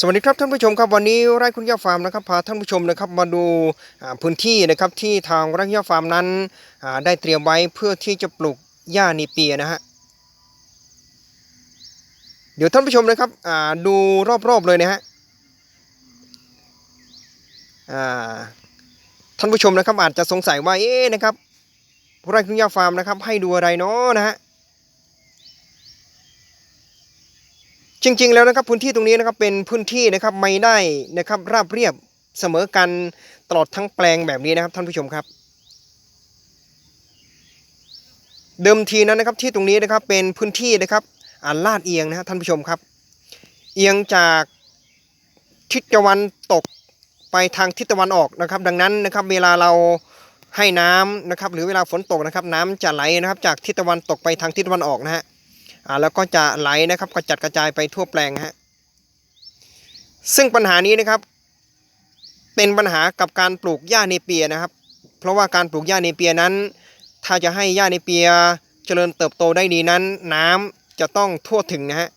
สวัสดีครับท่านผู้ชมครับวันนี้ไร่คุณย่าฟาร์มนะครับพาท่านผู้ชมนะครับมาดูพื้นที่นะครับที่ทางไร่คุณย่าฟาร์มนั้นได้เตรียมไว้เพื่อที่จะปลูกหญ้านีเปียนะฮะเดี๋ยวท่านผู้ชมนะครับดูรอบๆเลยนะฮะท่านผู้ชมนะครับอาจจะสงสัยว่าเอ๊ะนะครับไร่คุณย่าฟาร์มนะครับให้ดูอะไรเนาะนะฮะ จริง ๆ แล้วนะครับพื้นที่ตรงนี้นะครับเป็นพื้นที่นะครับไม่ได้นะครับราบเรียบเสมอกันตลอดทั้งแปลงแบบนี้นะครับท่านผู้ชมครับ เดิมทีนั้นนะครับที่ตรงนี้นะครับเป็นพื้นที่นะครับอ่าลาดเอียงนะฮะท่านผู้ชมครับ เอียงจากทิศตะวันตกไปทางทิศตะวันออกนะครับ ดังนั้นนะครับเวลาเราให้น้ำนะครับหรือเวลาฝนตกนะครับ น้ำจะไหลนะครับ จากทิศตะวันตกไปทางทิศตะวันออกนะฮะ อ่าแล้วก็จะไหลนะครับกระจัดกระจายไปทั่วแปลงฮะซึ่งปัญหานี้นะครับ เป็นปัญหากับการปลูกหญ้าเนเปียนะครับ เพราะว่าการปลูกหญ้าเนเปียนั้น ถ้าจะให้หญ้าเนเปียเจริญเติบโตได้ดีนั้น น้ำจะต้องทั่วถึงนะฮะ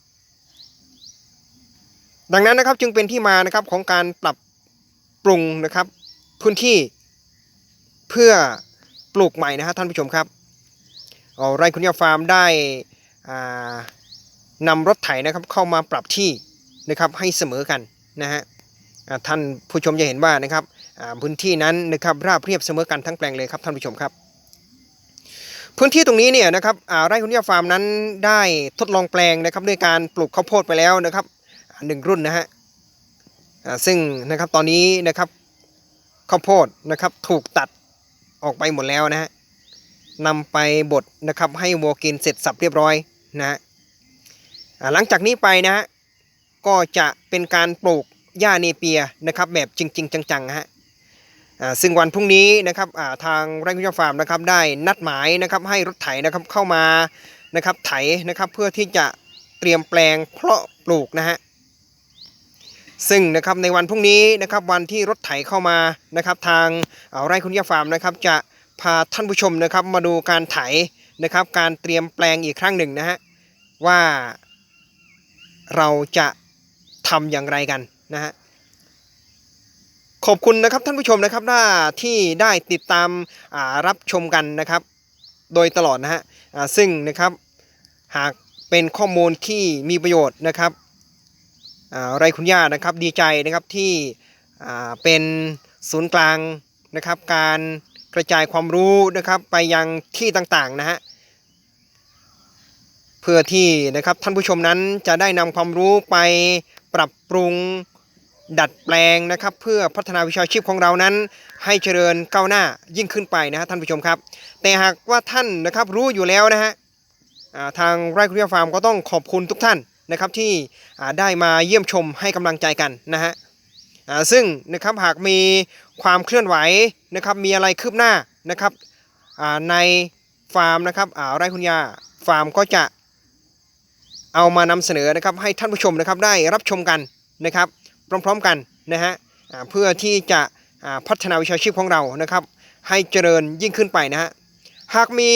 ดังนั้นนะครับจึงเป็นที่มานะครับของการปรับปรุงนะครับ พื้นที่เพื่อปลูกใหม่นะฮะท่านผู้ชมครับเอาไร่คุณยาฟาร์มได้ นำรถไถนะครับเข้ามาปรับที่นะครับให้เสมอกันนะฮะท่านผู้ชมจะเห็นว่านะครับพื้นที่นั้นนะครับราบเรียบเสมอกันทั้งแปลงเลยครับท่านผู้ชมครับ พื้นที่ตรงนี้เนี่ยนะครับไร่คุณย่าฟาร์มนั้นได้ทดลองแปลงนะครับด้วยการปลูกข้าวโพดไปแล้วนะครับหนึ่งรุ่นนะฮะซึ่งนะครับตอนนี้นะครับข้าวโพดนะครับถูกตัดออกไปหมดแล้วนะฮะ นำไปบดนะครับให้วัวกินเสร็จสับเรียบร้อยนะฮะหลังจากนี้ไปนะฮะก็จะเป็นการปลูกหญ้าเนเปียนะครับแบบจริง ๆ จังๆนะฮะซึ่งวันพรุ่งนี้นะครับทางไร่คุณฟาร์มนะครับได้นัดหมายนะครับให้รถไถนะครับเข้ามานะครับไถนะครับเพื่อที่จะเตรียมแปลงเพาะปลูกนะฮะซึ่งนะครับในวันพรุ่งนี้นะครับวันที่รถไถเข้ามานะครับทางไร่คุณยาฟาร์มนะครับจะ พาท่านผู้ชมนะครับมาดูการไถนะครับ การเตรียมแปลงอีกครั้งหนึ่งนะฮะว่าเราจะทำอย่างไรกันนะฮะขอบคุณนะครับท่านผู้ชมนะครับที่ได้ติดตามารับชมกันนะครับ โดยตลอดนะฮะซึ่งนะครับหากเป็นข้อมูลที่มีประโยชน์นะครับอ่าไรคุณย่านะครับดีใจนะครับที่เป็นศูนย์กลางนะครับการ กระจายความรู้นะครับไปยังที่ต่างๆนะฮะเพื่อที่นะครับท่านผู้ชมนั้นจะได้นำความรู้ไปปรับปรุงดัดแปลงนะครับ เพื่อพัฒนาวิชาชีพของเรานั้น ให้เจริญก้าวหน้ายิ่งขึ้นไปนะฮะท่านผู้ชมครับ แต่หากว่าท่านนะครับรู้อยู่แล้วนะฮะทางไร่คุณฟาร์มก็ต้องขอบคุณทุกท่านนะครับที่ได้มาเยี่ยมชมให้กำลังใจกันนะฮะซึ่งนะครับหากมี ความเคลื่อนไหวนะครับมีอะไรคืบหน้านะครับในฟาร์มนะครับอ่าไร่คุณยาฟาร์มก็จะเอามานำเสนอนะครับให้ท่านผู้ชมนะครับได้รับชมกันนะครับ พร้อมๆกันนะฮะเพื่อที่จะพัฒนาวิชาชีพของเรานะครับ ให้เจริญยิ่งขึ้นไปนะฮะหากมี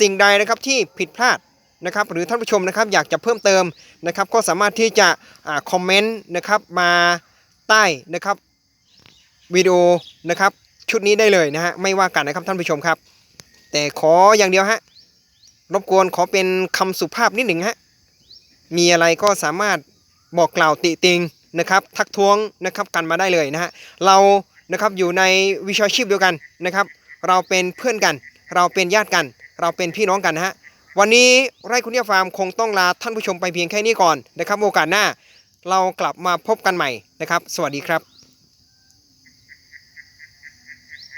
สิ่งใดนะครับที่ผิดพลาดนะครับ หรือท่านผู้ชมนะครับอยากจะเพิ่มเติมนะครับ ก็สามารถที่จะคอมเมนต์นะครับมาใต้นะครับ วิดีโอนะครับชุดนี้ได้เลยนะฮะไม่ว่ากันนะครับท่านผู้ชมครับ แต่ขออย่างเดียวฮะรบกวนขอเป็นคำสุภาพนิดหนึ่งฮะมีอะไรก็สามารถบอกกล่าวติติงนะครับทักท้วงนะครับกันมาได้เลยนะฮะเรานะครับอยู่ในวิชาชีพเดียวกันนะครับ เราเป็นเพื่อนกัน เราเป็นญาติกัน เราเป็นพี่น้องกันนะฮะวันนี้ไร่คุณยาฟาร์มคงต้องลาท่านผู้ชมไปเพียงแค่นี้ก่อนนะครับ โอกาสหน้า เรากลับมาพบกันใหม่นะครับ สวัสดีครับ